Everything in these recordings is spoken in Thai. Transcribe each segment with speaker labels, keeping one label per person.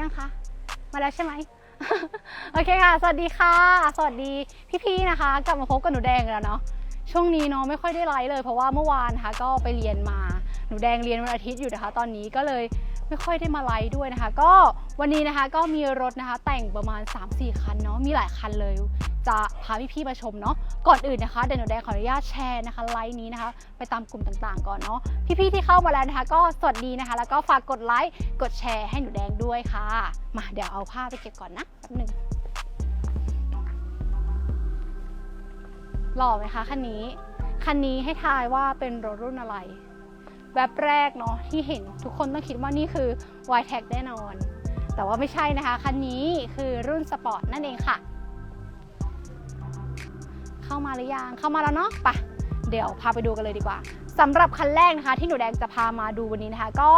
Speaker 1: ยังคะ มาแล้วใช่ไหม โอเคค่ะ สวัสดีค่ะ สวัสดีพี่ๆนะคะ กลับมาพบกับหนูแดงแล้วเนาะ ช่วงนี้เนาะไม่ค่อยได้ไลฟ์เลยเพราะว่าเมื่อวานนะคะก็ไปเรียนมา หนูแดงเรียนวันอาทิตย์อยู่นะคะ ตอนนี้ก็เลย ไม่ค่อยได้มาไลฟ์ด้วยนะคะ ก็วันนี้นะคะก็มีรถนะคะแต่งประมาณ 3-4 คันเนาะมีหลายคันเลย จะพาพี่ๆมาชมเนาะก่อนอื่นนะคะเดี๋ยวหนูแดงขออนุญาตแชร์นะคะไลฟ์นี้นะคะ ไปตามกลุ่มต่างๆ ก่อนเนาะพี่ๆที่เข้ามาแล้วนะคะ ก็สวัสดีนะคะ แล้วก็ฝากกดไลค์กดแชร์ให้หนูแดงด้วยค่ะ มาเดี๋ยวเอาผ้าไปเก็บก่อนนะแป๊บหนึ่งหล่อไหมคะคันนี้คันนี้ให้ทายว่าเป็นรถรุ่นอะไร แบบแรกเนาะที่เห็นทุกคนต้องคิดว่านี่คือ y t e c แน่นอน แต่ว่าไม่ใช่นะคะ คันนี้คือรุ่นสปอร์ตนั่นเองค่ะ เข้ามาหรือยัง เข้ามาแล้วเนาะปะเดี๋ยวพาไปดูกันเลยดีกว่าสำหรับคันแรกนะคะ ที่หนูแดงจะพามาดูวันนี้นะคะ ก็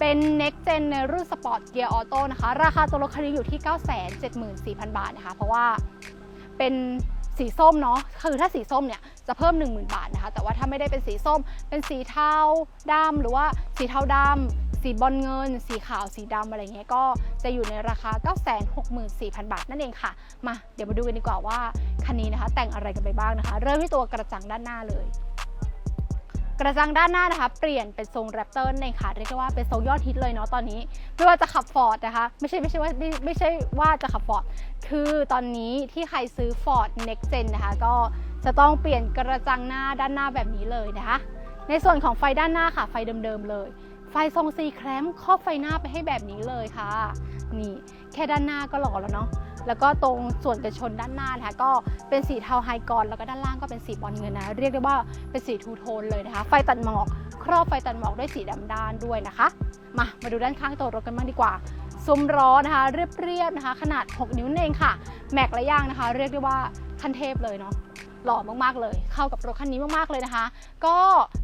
Speaker 1: เป็น Next Gen ในรุ่น Sport Gear Auto นะคะ ราคาตัวรถคันนี้อยู่ที่ 974,000 บาทนะคะ เพราะว่าเป็น สีส้มเนาะคือถ้าสีส้มเนี่ยจะเพิ่ม 10,000 บาทนะคะ แต่ว่าถ้าไม่ได้เป็นสีส้ม เป็นสีเทาดำหรือว่าสีเทาดำสีบอลเงิน สีขาวสีดำอะไรเงี้ยก็จะอยู่ในราคา 964,000 บาทนั่นเองค่ะ มาเดี๋ยวมาดูกันดีกว่าว่าคันนี้นะคะ แต่งอะไรกันไปบ้างนะคะ เริ่มที่ตัวกระจังด้านหน้าเลย กระจังด้านหน้านะคะ เปลี่ยนเป็นทรงแรปเตอร์นั่นค่ะเรียกว่าเป็นทรงยอดฮิตเลยเนาะตอนนี้ไม่ว่าจะขับฟอร์ดนะคะ ไม่ใช่ไม่ใช่ว่าไม่ไม่ใช่ว่าจะขับฟอร์ดคือตอนนี้ที่ใครซื้อ Ford Next Gen นะคะ ก็จะต้องเปลี่ยนกระจังหน้าด้านหน้าแบบนี้เลยนะคะ ในส่วนของไฟด้านหน้าค่ะ ไฟเดิมๆเลย ไฟทรงซีแครมครอบไฟหน้าไปให้แบบนี้เลยค่ะ นี่แค่ด้านหน้าก็หล่อแล้วเนาะ แล้วก็ตรงส่วนกระชนด้านหน้านะคะก็เป็นสีเทาไฮกรแล้วก็ด้านล่างก็เป็นสีบอลเงินนะเรียกได้ว่าเป็นสีทูโทนเลยนะคะ ไฟตัดหมอกครอบไฟตัดหมอกด้วยสีดำด้านด้วยนะคะ มามาดูด้านข้างตัวรถกันบ้างดีกว่าซุ้มล้อนะคะ เรียบๆนะคะ ขนาด 6 นิ้วเองค่ะ แม็กและยางนะคะ เรียกได้ว่าขั้นเทพเลยเนาะ หล่อมากๆเลย เข้ากับรถคันนี้มากๆเลยนะคะ ก็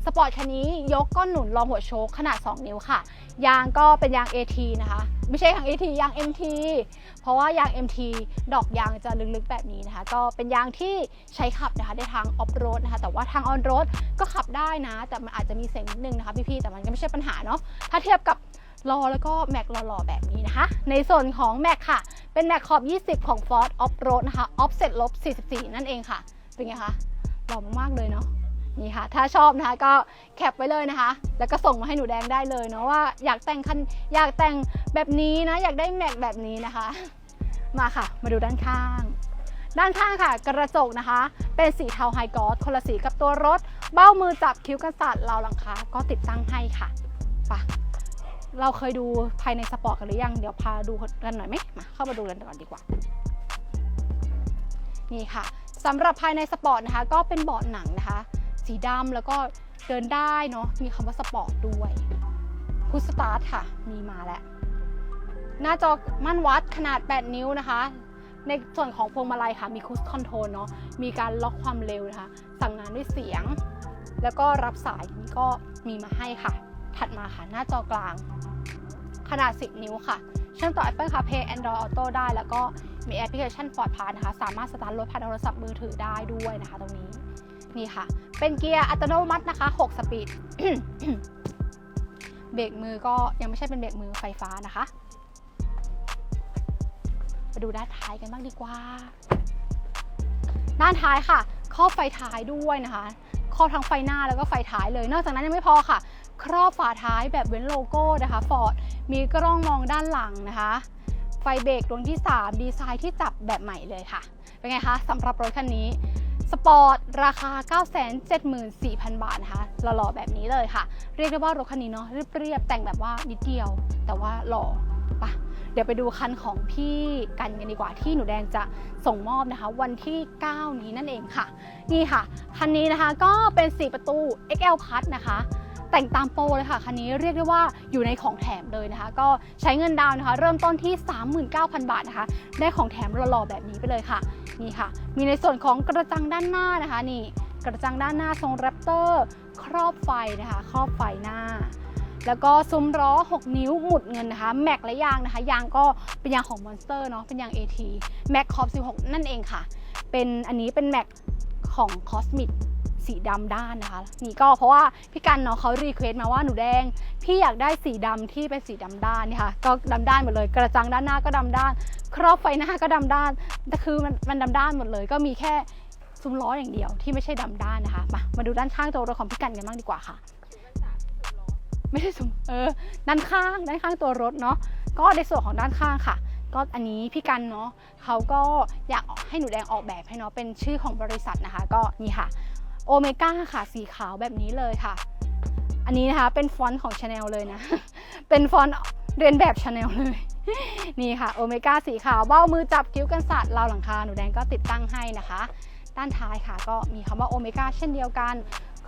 Speaker 1: สปอร์ตคันนี้ยกก้อนหนุนรองหัวโชคขนาด 2 นิ้วค่ะ ยางก็เป็นยาง AT นะคะ ไม่ใช่ยาง AT ยาง MT เพราะว่ายาง MT ดอกยางจะลึกๆแบบนี้นะคะ ก็เป็นยางที่ใช้ขับนะคะในทางออฟโรดนะคะ แต่ว่าทางออนโรดก็ขับได้นะ แต่มันอาจจะมีเสียงนิดนึงนะคะพี่ๆแต่มันก็ไม่ใช่ปัญหาเนาะถ้าเทียบกับล้อแล้วก็แม็กหล่อๆแบบนี้นะคะ ในส่วนของแม็กค่ะ เป็นแม็กขอบ 20 ของ Ford Off Road นะคะ Offset ลบ44 นั่นเองค่ะ เป็นไงคะหล่อมากๆเลยเนาะนี่ค่ะ ถ้าชอบนะคะก็แคปไว้เลยนะคะ แล้วก็ส่งมาให้หนูแดงได้เลยเนาะว่าอยากแต่งคันอยากแต่งแบบนี้นะ อยากได้แม็กแบบนี้นะคะ มาค่ะ มาดูด้านข้าง ด้านข้างค่ะ กระจกนะคะ เป็นสีเทาไฮกอสคนละสีกับตัวรถ เบ้ามือจับคิ้วกันสัตว์ราหลังคาก็ติดตั้งให้ค่ะไปะเราเคยดูภายในสปอร์ตกันหรือยัง เดี๋ยวพาดูกันหน่อยไหมมาเข้ามาดูกันก่อนดีกว่า นี่ค่ะ สำหรับภายในสปอร์ตนะคะ ก็เป็นเบาะหนังนะคะ สีดำแล้วก็เดินได้เนาะมีคำว่าสปอร์ตด้วยพุชสตาร์ทค่ะ มีมาแล้ว หน้าจอมั่นวัดขนาด 8 นิ้วนะคะ ในส่วนของพวงมาลัยค่ะ มีคูสคอนโทรลเนาะมีการล็อกความเร็วนะคะ สั่งงานด้วยเสียง แล้วก็รับสายนี่ก็มีมาให้ค่ะ ถัดมาค่ะ หน้าจอกลาง ขนาด 10 นิ้วค่ะ เชื่อมต่อ Apple CarPlay Android Auto ได้แล้วก็มีแอปพลิเคชัน Ford Pass นะคะ สามารถสตาร์ทรถผ่านโทรศัพท์มือถือได้ด้วยนะคะ ตรงนี้นี่ค่ะ เป็นเกียร์อัตโนมัตินะคะ 6 สปีดเบรกมือก็ยังไม่ใช่เป็นเบรกมือไฟฟ้านะคะมาดูด้านท้ายกันบ้างดีกว่า ด้านท้ายค่ะครอบไฟท้ายด้วยนะคะครอบทั้งไฟหน้าแล้วก็ไฟท้ายเลย นอกจากนั้นยังไม่พอค่ะ ครอบฝาท้ายแบบเว้นโลโก้นะคะฟอร์ดมีกล้องมองด้านหลังนะคะ ไฟเบรกดวงที่ 3 ดีไซน์ที่จับแบบใหม่เลยค่ะ เป็นไงคะสำหรับรถคันนี้ สปอร์ต ราคา 974,000 บาทนะคะหล่อๆแบบนี้เลยค่ะ เรียกได้ว่ารถคันนี้เนาะเรียบๆแต่งแบบว่านิดเดียว แต่ว่าหล่อปะเดี๋ยวไปดูคันของพี่กันกันดีกว่าที่หนูแดงจะส่งมอบนะคะ วันที่ 9 นี้นั่นเองค่ะ นี่ค่ะ คันนี้นะคะก็เป็น 4 ประตู XL Plus นะคะ แต่งตามโปรเลยค่ะคันนี้เรียกได้ว่าอยู่ในของแถมเลยนะคะ ก็ใช้เงินดาวนะคะ เริ่มต้นที่ 39,000 บาทนะคะ ได้ของแถมหล่อๆแบบนี้ไปเลยค่ะนี่ค่ะ มีในส่วนของกระจังด้านหน้านะคะ นี่กระจังด้านหน้าทรงแรปเตอร์ ครอบไฟนะคะ ครอบไฟหน้าแล้วก็ซุ้มล้อ 6 นิ้วหมุดเงินนะคะ แม็กและยางนะคะ ยางก็เป็นยางของมอนสเตอร์เนาะ เป็นยาง AT แม็กคอป16 นั่นเองค่ะ เป็นอันนี้เป็นแม็กของ Cosmic สีดำด้านนะคะ นี่ก็เพราะว่าพี่กันเนาะเขารีเควสมาว่าหนูแดง พี่อยากได้สีดำที่เป็นสีดำด้านนี่ค่ะก็ดำด้านหมดเลย กระจังด้านหน้าก็ดำด้าน ครอบไฟหน้าก็ดำด้านแต่คือมันมันดำด้านหมดเลย ก็มีแค่ซุ้มล้ออย่างเดียวที่ไม่ใช่ดำด้านนะคะมามาดูด้านข้างตัวรถของพี่กันกันบ้างดีกว่าค่ะไม่ใช่ซุ้มเออด้านข้างด้านข้างตัวรถเนาะก็ในส่วนของด้านข้างค่ะก็อันนี้พี่กันเนาะเขาก็อยากให้หนูแดงออกแบบให้เนาะเป็นชื่อของบริษัทนะคะ ก็นี่ค่ะ โอเมก้าค่ะสีขาวแบบนี้เลยค่ะ อันนี้นะคะเป็นฟอนต์ของ Chanel เลยนะ เป็นฟอนต์เรียนแบบ Chanel เลย นี่ค่ะโอเมก้าสีขาวเบ้ามือจับคิ้วกันสัตว์ราวหลังคาหนูแดงก็ติดตั้งให้นะคะ ด้านท้ายค่ะ ก็มีคำว่าโอเมก้าเช่นเดียวกัน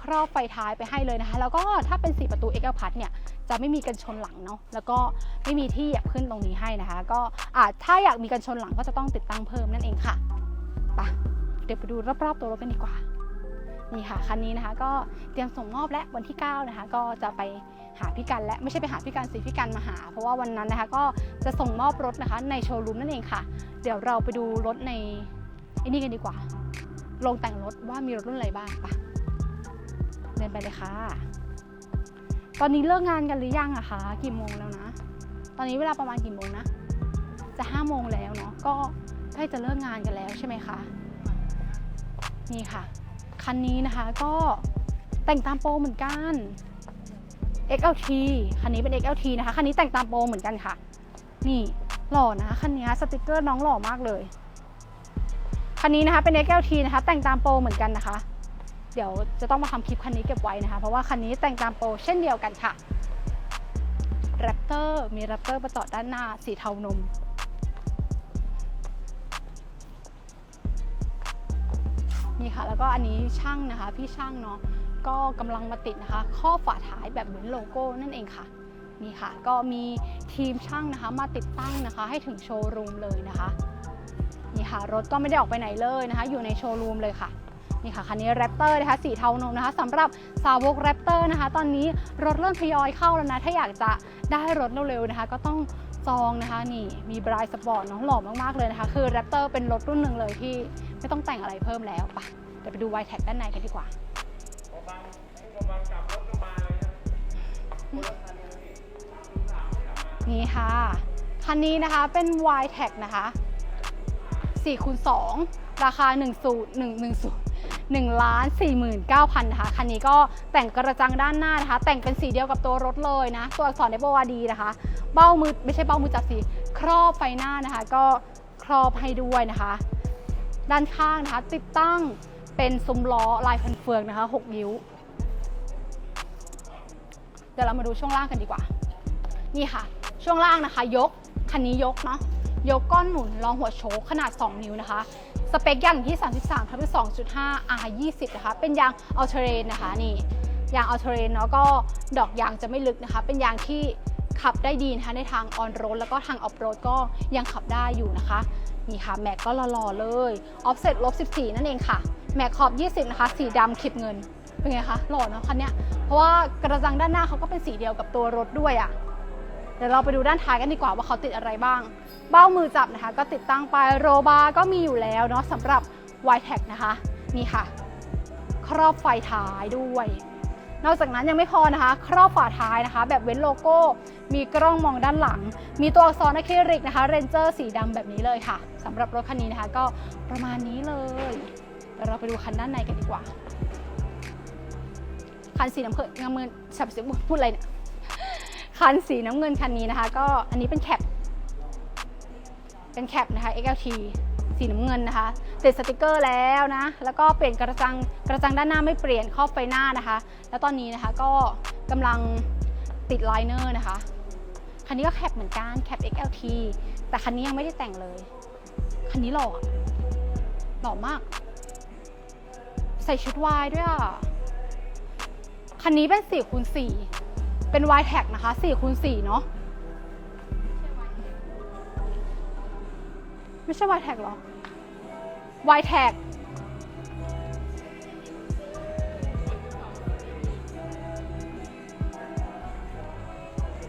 Speaker 1: ครอบไฟท้ายไปให้เลยนะคะ แล้วก็ถ้าเป็นสีประตูเอ็กพัทเนี่ยจะไม่มีกันชนหลังเนาะแล้วก็ไม่มีที่เหยียบขึ้นตรงนี้ให้นะคะ ก็อาจถ้าอยากมีกันชนหลังก็จะต้องติดตั้งเพิ่มนั่นเองค่ะไปะเดี๋ยวไปดูรอบๆตัวรถกันดีกว่า นี่ค่ะคันนี้นะคะก็เตรียมส่งมอบและวันที่ 9 นะคะ ก็จะไปหาพี่กันและไม่ใช่ไปหาพี่กันสิพี่กันมาหา เพราะว่าวันนั้นนะคะ ก็จะส่งมอบรถนะคะ ในโชว์รูมนั่นเองค่ะ เดี๋ยวเราไปดูรถในไอ้นี่กันดีกว่าลงแต่งรถว่ามีรถรุ่นอะไรบ้างไปะเดินไปเลยค่ะ ตอนนี้เลิกงานกันหรือยังอะคะกี่โมงแล้วนะ ตอนนี้เวลาประมาณกี่โมงนะ จะห้าโมงแล้วเนาะก็ใกล้จะเลิกงานกันแล้วใช่ไหมคะนี่ค่ะ คันนี้นะคะก็แต่งตามโปรเหมือนกัน XLT คันนี้เป็น XLT นะคะ คันนี้แต่งตามโปรเหมือนกันค่ะ นี่หล่อนะคันนี้สติกเกอร์น้องหล่อมากเลย คันนี้นะคะเป็น XLT นะคะ แต่งตามโปรเหมือนกันนะคะ เดี๋ยวจะต้องมาทำคลิปคันนี้เก็บไว้นะคะ เพราะว่าคันนี้แต่งตามโปรเช่นเดียวกันค่ะแรปเตอร์มีแรปเตอร์ประจอดด้านหน้าสีเทานม นี่ค่ะ แล้วก็อันนี้ช่างนะคะ พี่ช่างเนาะก็กำลังมาติดนะคะ ข้อฝาท้ายแบบเหมือนโลโก้นั่นเองค่ะนี่ค่ะ ก็มีทีมช่างนะคะ มาติดตั้งนะคะ ให้ถึงโชว์รูมเลยนะคะนี่ค่ะรถก็ไม่ได้ออกไปไหนเลยนะคะ อยู่ในโชว์รูมเลยค่ะนี่ค่ะคันนี้แรปเตอร์นะคะสีเทานมนะคะสำหรับสาวกแรปเตอร์นะคะ ตอนนี้รถเริ่มทยอยเข้าแล้วนะ ถ้าอยากจะได้รถเร็วๆนะคะ ก็ต้องจองนะคะ นี่มีบรายสปอร์ตเนาะหล่อมากๆเลยนะคะ คือแรปเตอร์เป็นรถรุ่นหนึ่งเลยที่ ไม่ต้องแต่งอะไรเพิ่มแล้วไปะเดี๋ยวไปดูไวแท็กด้านในกันดีกว่านี่ค่ะ คันนี้นะคะเป็น y t e c นะคะ4คูณ2ราคา 1 0 1 1 0 1ล้าน49,000นะคะ คันนี้ก็แต่งกระจังด้านหน้านะคะ แต่งเป็นสีเดียวกับตัวรถเลยนะ ตัวอักษรในโบวาดีนะคะ เบ้ามือไม่ใช่เบ้ามือจับสี ครอบไฟหน้านะคะ ก็ครอบให้ด้วยนะคะ ด้านข้างนะคะ ติดตั้งเป็นซุ้มล้อลายพันเฟืองนะคะ 6 นิ้ว เดี๋ยวเรามาดูช่วงล่างกันดีกว่า นี่ค่ะ ช่วงล่างนะคะ ยกคันนี้ยกเนาะยกก้อนหนุนรองหัวโชคขนาด 2 นิ้วนะคะ สเปคยางที่ 33ทับ2.5 R 20นะคะ เป็นยางอัลเทเรนนะคะนี่ยางอัลเทเรนเนาะก็ดอกยางจะไม่ลึกนะคะ เป็นยางที่ ขับได้ดีนะคะในทางออนโรดแล้วก็ทางออฟโรดก็ยังขับได้อยู่นะคะนี่ค่ะแม็กก็หล่อๆเลยออฟเซ็ตลบ14 นั่นเองค่ะ แม็กขอบ 20 นะคะ สีดำคลิปเงิน เป็นไงคะหล่อเนาะคันนี้เพราะว่ากระจังด้านหน้าเขาก็เป็นสีเดียวกับตัวรถด้วยอะ่ะเดี๋ยวเราไปดูด้านท้ายกันดีกว่าว่าเขาติดอะไรบ้าง เบ้ามือจับนะคะ ก็ติดตั้งไปโรบาร์ก็มีอยู่แล้วเนาะสำหรับ y t e c นะคะ นี่ค่ะ ครอบไฟท้ายด้วย นอกจากนั้นยังไม่พอนะคะ ครอบฝาท้ายนะคะ แบบเว้นโลโก้ มีกล้องมองด้านหลัง มีตัวอักษรอะคริลิกนะคะเรนเจอร์สีดำแบบนี้เลยค่ะสำหรับรถคันนี้นะคะ ก็ประมาณนี้เลยเดี๋ยวเราไปดูคันด้านในกันดีกว่า คันสีน้ำเงินน้ำเงินฉับสิพูดอะไรเนี่ยคันสีน้ำเงินคันนี้นะคะ ก็อันนี้เป็นแคป เป็นแคปนะคะ XLT สีน้ำเงินนะคะ ติดสติกเกอร์แล้วนะ แล้วก็เปลี่ยนกระจังกระจังด้านหน้าไม่เปลี่ยนครอบไฟหน้านะคะ แล้วตอนนี้นะคะก็กำลังติดไลเนอร์นะคะ คันนี้ก็แคปเหมือนกันแคป XLT แต่คันนี้ยังไม่ได้แต่งเลย คันนี้หล่อหล่อมาก ใส่ชุดวายด้วยอะ คันนี้เป็น4คูณ4เป็น y t a g นะคะ4คูณ4เนาะ ไม่ใช่ y t a g หรอ y t a g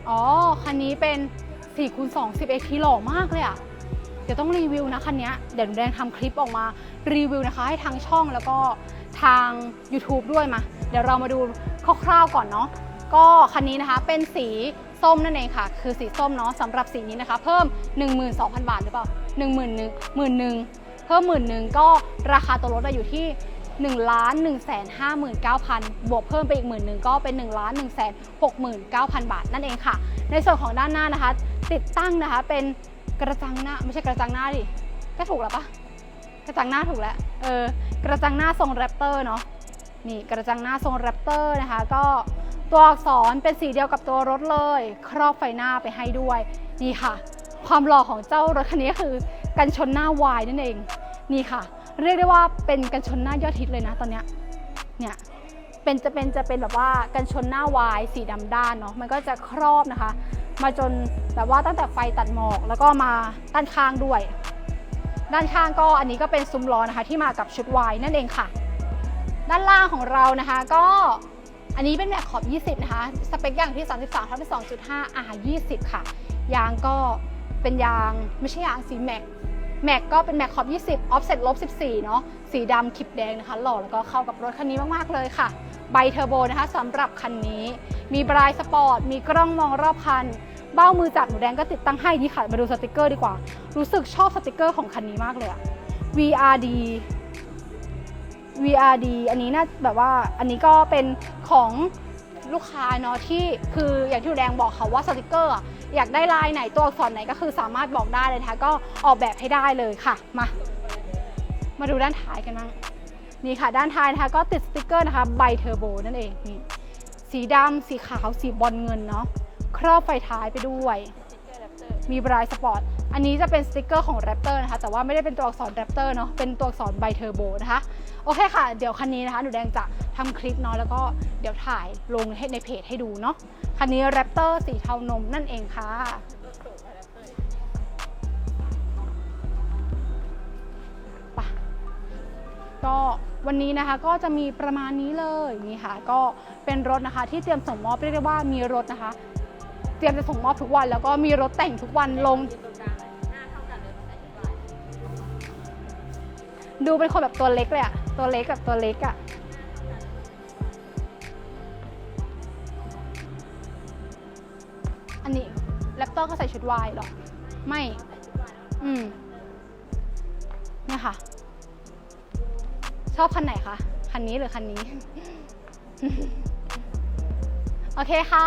Speaker 1: อ๋อ คันนี้เป็น4คูณ2 11ทีหล่อมากเลยอะเดี๋ยวต้องรีวิวนะคันนี้ เดี๋ยวหนูแดงทำคลิปออกมารีวิวนะคะ ให้ทางช่องแล้วก็ททาง YouTube ด้วยมา เดี๋ยวเรามาดูคร่าวๆก่อนเนาะ ก็คันนี้นะคะเป็นสีส้มนั่นเองค่ะ คือสีส้มเนาะสำหรับสีนี้นะคะ เพิ่ม 12,000 บาทหรือเปล่า 1 1 0 0 0 0 0 0หนึ่งเพิ่มหมื่นหนึ่งก็ราคาตัวรถอยู่ที่1ล้าน1 5 9 0 0 0 บวกเพิ่มไปอีกหมื่นหนึ่งก็เป็น1ล้าน1 6 9 0 0 0 บาทนั่นเองค่ะ ในส่วนของด้านหน้านะคะ ติดตั้งนะคะเป็นกระจังหน้า ไม่ใช่กระจังหน้าดิ ก็ถูกแล้วปะกระจังหน้าถูกแล้ว เออ กระจังหน้าทรงแรปเตอร์เนาะ นี่กระจังหน้าทรงแรปเตอร์นะคะ ก็ตัวอักษรเป็นสีเดียวกับตัวรถเลย ครอบไฟหน้าไปให้ด้วย นี่ค่ะ ความหล่อของเจ้ารถคันนี้คือกันชนหน้าวายนั่นเอง นี่ค่ะ เรียกได้ว่าเป็นกันชนหน้ายอดฮิตเลยนะตอนเนี้ยเนี่ยเป็นจะเป็นจะเป็นแบบว่ากันชนหน้าวายสีดำด้านเนาะมันก็จะครอบนะคะ มาจนแบบว่าตั้งแต่ไฟตัดหมอกแล้วก็มาด้านข้างด้วย ด้านข้างก็อันนี้ก็เป็นซุ้มล้อนะคะที่มากับชุดวายนั่นเองค่ะ ด้านล่างของเรานะคะก็อันนี้เป็นแม็กขอบ 20 นะคะ สเปคยางที่ 33ทับ2.5 R 20 ค่ะ ยางก็ เป็นยางไม่ใช่ยางสีแม็กแม็กก็เป็นแม็กขอบ 20 ออฟเซ็ตลบ 14 เนาะสีดำขิบแดงนะคะ หล่อแล้วก็เข้ากับรถคันนี้มาก ๆ เลยค่ะ ใบเทอร์โบนะคะสำหรับคันนี้ มีบรายสปอร์ต มีกล้องมองรอบคัน เบ้ามือจับหนูแดงก็ติดตั้งให้นี่ค่ะ มาดูสติกเกอร์ดีกว่า รู้สึกชอบสติกเกอร์ของคันนี้มากเลยอะ VRD VRD อันนี้น่าแบบว่าอันนี้ก็เป็นของลูกค้าเนาะที่คืออย่างที่หนูแดงบอกค่ะว่าสติกเกอร์ อยากได้ลายไหนตัวอักษรไหนก็คือสามารถบอกได้เลยนะคะก็ออกแบบให้ได้เลยค่ะ มา มาดูด้านท้ายกันบ้างนี่ค่ะ ด้านท้ายนะคะก็ติดสติกเกอร์นะคะใบเทอร์โบนั่นเองนี่สีดำสีขาวสีบอลเงินเนาะครอบไฟท้ายไปด้วย มีบรายสปอร์ต อันนี้จะเป็นสติกเกอร์ของ Raptor นะคะ แต่ว่าไม่ได้เป็นตัวอักษร Raptor เนาะ เป็นตัวอักษรไบเทอร์โบนะคะ โอเคค่ะ เดี๋ยวคันนี้นะคะ หนูแดงจะทำคลิปเนาะแล้วก็เดี๋ยวถ่ายลงให้ในเพจให้ดูเนาะคันนี้ Raptor สีเทานมนั่นเองค่ะไปก็วันนี้นะคะก็จะมีประมาณนี้เลยนี่ค่ะ ก็เป็นรถนะคะที่เตรียมส่งมอบเรียกได้ว่ามีรถนะคะ เตรียมจะส่งมอบทุกวัน แล้วก็มีรถแต่งทุกวันลง ดูเป็นคนแบบตัวเล็กเลยอะ ตัวเล็กกับตัวเล็กอะอันนี้แรปเตอร์เขาใส่ชุดวายหรอ ไม่ อืมเนี่ยค่ะ ชอบคันไหนคะ คันนี้หรือคันนี้ โอเคค่ะ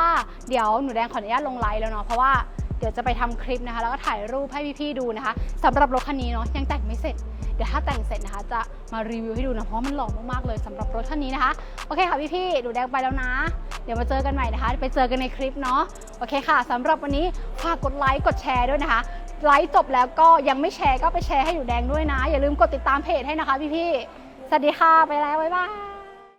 Speaker 1: เดี๋ยวหนูแดงขออนุญาตลงไลน์แล้วเนาะ เพราะว่า เดี๋ยวจะไปทำคลิปนะคะ แล้วก็ถ่ายรูปให้พี่ๆดูนะคะสำหรับรถคันนี้เนาะยังแต่งไม่เสร็จ เดี๋ยวถ้าแต่งเสร็จนะคะ จะมารีวิวให้ดูนะเพราะมันหล่อมากๆเลยสำหรับรถคันนี้นะคะโอเคค่ะพี่ๆหนูแดงไปแล้วนะ เดี๋ยวมาเจอกันใหม่นะคะ ไปเจอกันในคลิปเนาะโอเคค่ะสำหรับวันนี้ฝากกดไลค์กดแชร์ด้วยนะคะไลค์จบแล้วก็ยังไม่แชร์ก็ไปแชร์ให้หนูแดงด้วยนะ อย่าลืมกดติดตามเพจให้นะคะพี่ๆสวัสดีค่ะไปแล้วบ๊ายบาย